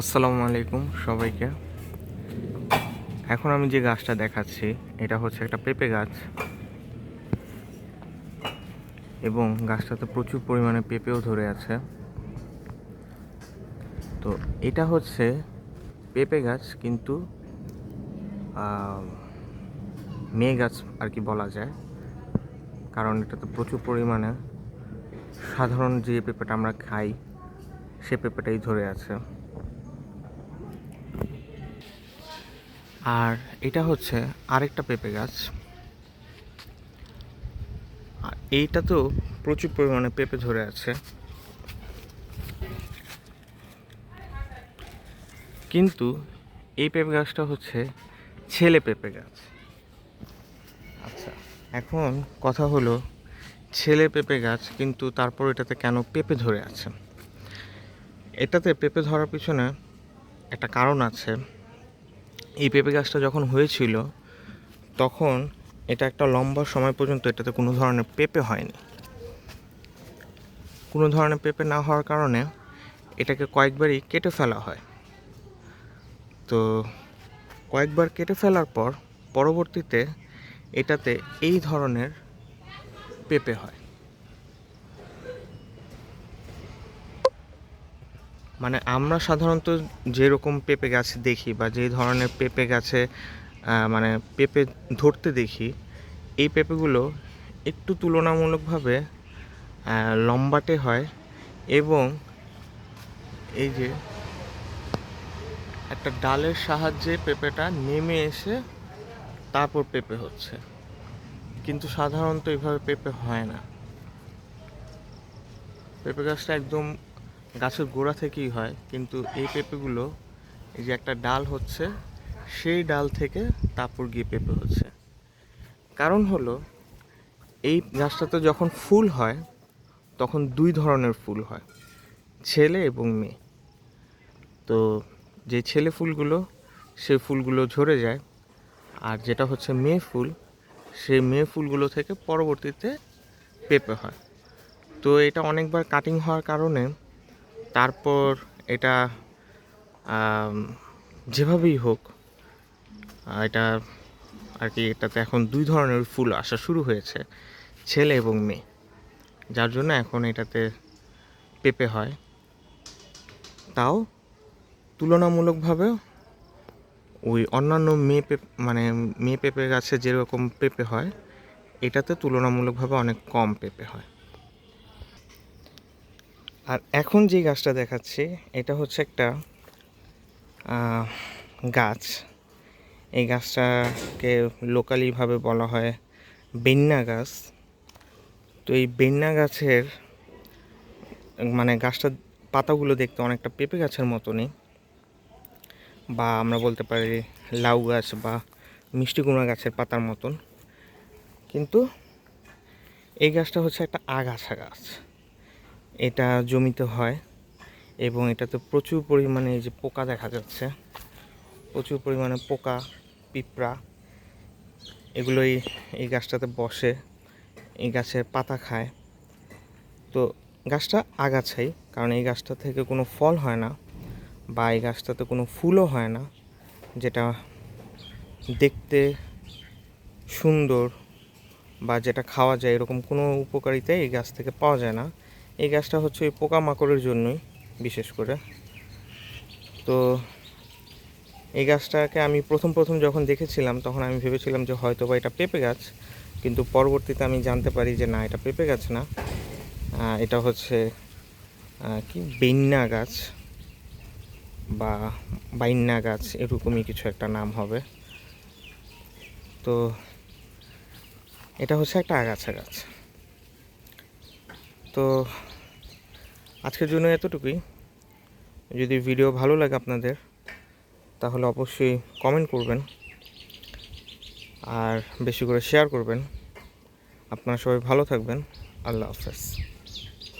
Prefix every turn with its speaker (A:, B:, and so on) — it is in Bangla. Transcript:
A: আসসালামু আলাইকুম সবাইকে। এখন আমি যে গাছটা দেখাচ্ছি, এটা হচ্ছে একটা পেঁপে গাছ। এবং গাছটাতে প্রচুর পরিমাণে পেঁপেও ধরে আছে। তো এটা হচ্ছে পেঁপে গাছ, কিন্তু মেয়ে গাছ আর কি বলা যায়। কারণ এটাতে প্রচুর পরিমাণে সাধারণ যে পেঁপেটা আমরা খাই, সে পেঁপেটাই ধরে আছে। আর এটা হচ্ছে আরেকটা পেঁপে গাছ। আর এইটা তো প্রচুর পরিমাণে পেঁপে ধরে আছে। কিন্তু এই পেঁপে গাছটা হচ্ছে ছেলে পেঁপে গাছ। আচ্ছা এখন কথা হলো ছেলে পেঁপে গাছ, কিন্তু তারপর এটাতে কেন পেঁপে ধরে আছে? এটাতে পেঁপে ধরার পিছনে একটা কারণ আছে। এই পেঁপে গাছটা যখন হয়েছিল, তখন এটা একটা লম্বা সময় পর্যন্ত এটাতে কোনো ধরনের পেঁপে হয়নি। কোনো ধরনের পেঁপে না হওয়ার কারণে এটাকে কয়েকবারই কেটে ফেলা হয়। তো কয়েকবার কেটে ফেলার পর পরবর্তীতে এটাতে এই ধরনের পেঁপে হয়। মানে আমরা সাধারণত যেরকম পেঁপে গাছ দেখি বা যে ধরনের পেঁপে গাছে মানে পেঁপে ধরতে দেখি, এই পেঁপেগুলো একটু তুলনামূলকভাবে লম্বাটে হয় এবং এই যে একটা ডালের সাহায্যে পেঁপেটা নেমে এসে তারপর পেঁপে হচ্ছে। কিন্তু সাধারণত এইভাবে পেঁপে হয় না। পেঁপে গাছটা একদম গাছের গোড়া থেকেই হয়, কিন্তু এই পেঁপেগুলো, এই যে একটা ডাল হচ্ছে, সেই ডাল থেকে তারপর গিয়ে পেঁপে হচ্ছে। কারণ হলো, এই গাছটাতে যখন ফুল হয়, তখন দুই ধরনের ফুল হয়, ছেলে এবং মেয়ে। তো যে ছেলে ফুলগুলো সেই ফুলগুলো ঝরে যায়, আর যেটা হচ্ছে মেয়ে ফুল, সেই মেয়ে ফুলগুলো থেকে পরবর্তীতে পেঁপে হয়। তো এটা অনেকবার কাটিং হওয়ার কারণে তারপর এটা যেভাবেই হোক এটা আর কি, এটাতে এখন দুই ধরনের ফুল আসা শুরু হয়েছে, ছেলে এবং মেয়ে। যার জন্য এখন এটাতে পেঁপে হয়। তাও তুলনামূলকভাবে ওই অন্যান্য মেয়ে পেঁপে মানে মেয়ে পেঁপে গাছে যেরকম পেঁপে হয়, এটাতে তুলনামূলকভাবে অনেক কম পেঁপে হয়। আর এখন যে গাছটা দেখাচ্ছি, এটা হচ্ছে একটা গাছ। এই গাছটাকে লোকালিভাবে বলা হয় বেন্না গাছ। তো এই বেন্না গাছের মানে গাছটার পাতাগুলো দেখতে অনেকটা পেঁপে গাছের মতনই। বা আমরা বলতে পারি লাউ গাছ বা মিষ্টি কুমড়া গাছের পাতার মতন। কিন্তু এই গাছটা হচ্ছে একটা আগাছা গাছ। এটা জমিতে হয় এবং এটাতে প্রচুর পরিমাণে এই যে পোকা দেখা যাচ্ছে। প্রচুর পরিমাণে পোকা, পিঁপড়া, এগুলোই এই গাছটাতে বসে, এই গাছের পাতা খায়। তো গাছটা আগাছাই, কারণ এই গাছটা থেকে কোনো ফল হয় না বা এই গাছটাতে কোনো ফুলও হয় না, যেটা দেখতে সুন্দর বা যেটা খাওয়া যায়, এরকম কোনো উপকারিতা এই গাছ থেকে পাওয়া যায় না। এই গাছটা হচ্ছে ওই পোকামাকড়ের জন্যই, বিশেষ করে। তো এই গাছটাকে আমি প্রথম প্রথম যখন দেখেছিলাম, তখন আমি ভেবেছিলাম যে হয়তো বা এটা পেঁপে গাছ, কিন্তু পরবর্তীতে আমি জানতে পারি যে না, এটা পেঁপে গাছ না। এটা হচ্ছে কি? বেন্না গাছ বা বাইন্না গাছ, এরকমই কিছু একটা নাম হবে। তো এটা হচ্ছে একটা আগাছা গাছ। তো আজকের জন্য এতটুকুই। যদি ভিডিও ভালো লাগে আপনাদের, তাহলে অবশ্যই কমেন্ট করবেন আর বেশি করে শেয়ার করবেন। আপনারা সবাই ভালো থাকবেন। আল্লাহ হাফেজ।